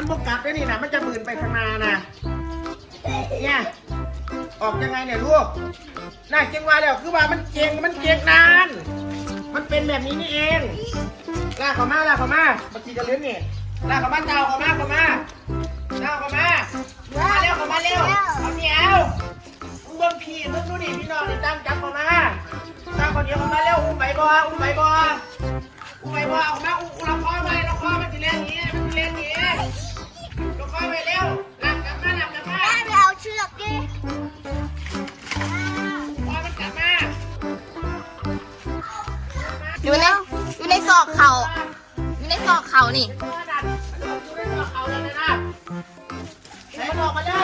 มันบกกลับด้วนี่นะมันจะบืนไปข้างหน้านะเนี่ยออกยังไงเนี่ยลูกน่าเก่งว่าแล้วคือว่ามันเก่งมันเก่งนาน มันเป็นแบบนี้นี่เองลากเขามาลากเขามาบางทีจะเล่นนี่ลากเขามาเจ้าเขามาเขามาเจ้าเขามามาเร็วเขามาเร็วเอาเหนียวอุ้มเบิ้งพี่เบิ้งดูดิพี่น้องเนี่ยตั้งจับเขามาเจ้าคนเดียวเขามาเร็วอุ้มใบบออุ้มใบบออุ้มใบบอออกมาอุ้มเราคอไป เขาอยู่ในซอกเขานี่ตัวดันมันออกอยู่ในตัวเขาเลยนะไหนมันออกมาได้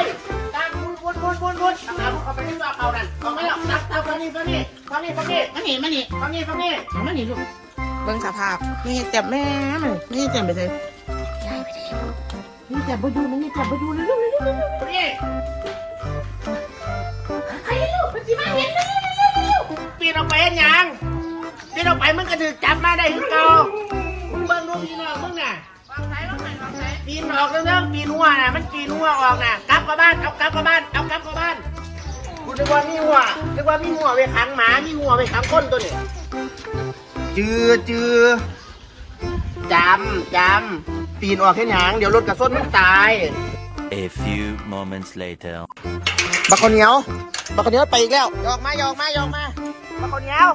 ตามวนวนวนวนวนตามเขาไปที่ตัวเขานั่นออกมาแล้วตักตักฟังนี่ฟังนี่ฟังนี่ฟังนี่มานี่มานี่ฟังนี่ฟังนี่เอามานี่ลูกเบิ่งสภาพไม่ให้จับแม่มันไม่ให้จับไปเลยนี่จับไปดูนะนี่จับไปดูนะลูกเร็วเร็วเร็วฟังนี่ไอ้ลูกมันสิมาเห็นนะปีนออกไปเห็นยัง ปีนออกไปมึงก็ถือจับมาได้คือเก่ามึงเบิ่งดูพี่น้องมึงน่ะปีนออกเรื่องปีนหัวน่ะ มันปีนหัวออกน่ะกลับกลับบ้านเอากลับกลับบ้านเอากลับกลับบ้านกูนึกว่ามีหัวนึกว่ามีหัวไปขังหมามีหัวไปขังคนตัวนี้จือจือจำจำปีนออกแค่หยังเดี๋ยวรถกระส้นมันตาย A few moments later. บักข้าวเหนียวบักข้าวเหนียวไปอีกแล้วยออกมายออกมายออกมาบักข้าวเหนียว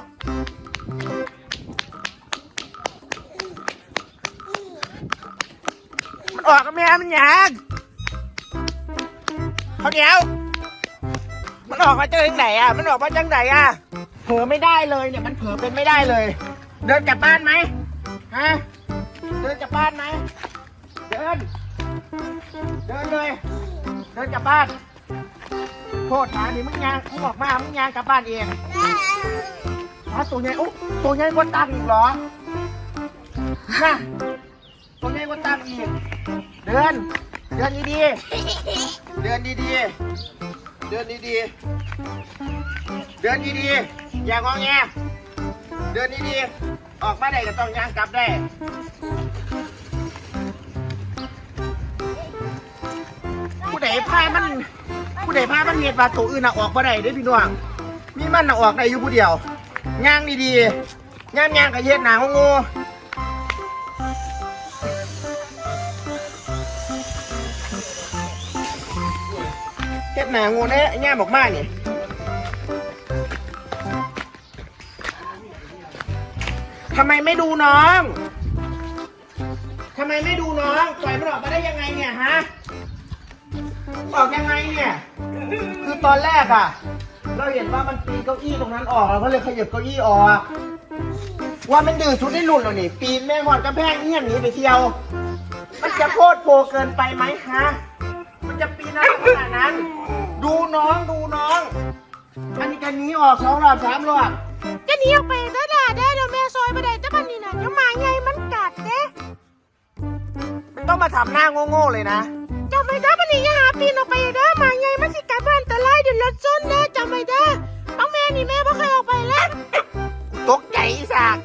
มันออกกับแม่มันยังข้าวเหนียว มันออกมาจากไหนอะ มันออกมาจากไหนอะ เผลอไม่ได้เลยเนี่ย มันเผลอเป็นไม่ได้เลย เดินกลับบ้านไหมฮะ เดินกลับบ้านไหม เดิน เดินเลย เดินกลับบ้าน โทษนะนี่มึงยางมึงออกมา มึงยางกลับบ้านเอง อ๋อตัวใหญ่โอ้ตัวใหญ่กว่าตังอีกเหรอน่ะตัวใหญ่กว่าตังอีก เดิน เดินดีๆ เดินดีๆ เดินดีๆ เดินดีๆ อย่างอแงเดินดีๆ ออกมาได้ก็ต้องยางกลับได้ผู้ใดพามันผู้ใดพามันเมียปลาตัวอื่นน่ะออกมาได้เด้อพี่น้องมีมันน่ะออกได้อยู่ผู้เดียว ย่างดีๆย่างย่างกับเย็ดหนาของงูเฮ็ดหนางูเนี่ยย่างบอกมานี่ทำไมไม่ดูน้องทำไมไม่ดูน้องปล่อยมันออกมาได้ยังไงเนี่ยฮะออกยังไงเนี่ย คือตอนแรกอะ เราเห็นว่ามันปีนเก้าอี้ตรงนั้นออกเราก็เลยขยับเก้าอี้ออก ว่ามันดื้อสุดในรุ่นแล้วนี่ ปีนแม่งหอดกระแพงเงี้ยหนีไปเที่ยว มันจะโคตรโผเกินไปไหมฮะ มันจะปีนอะไรขนาดนั้น ดูน้องดูน้อง อันนี้กันนี้ออกสองรอบสามรอบจะหนีออกไปได้ด่าได้เดี๋ยวแม่ซอยไปได้แต่บันนี้นะเดี๋ยวหมาใหญ่มันกัดเด้มันต้องมาทำหน้าโง่ๆเลยนะจำไม่ได้บันนี้อย่าหาปีนออกไปเด้อหมาใหญ่มันสิกัดบ้านแต่ไล่เดี๋ยวรถส้นเด้อจำไม่ได้เอาแม่นี่แม่ไม่เคยออกไปแล้วตกใจอีสาก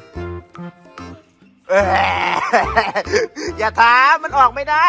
เอ้ยอย่าท้ามันออกไม่ได้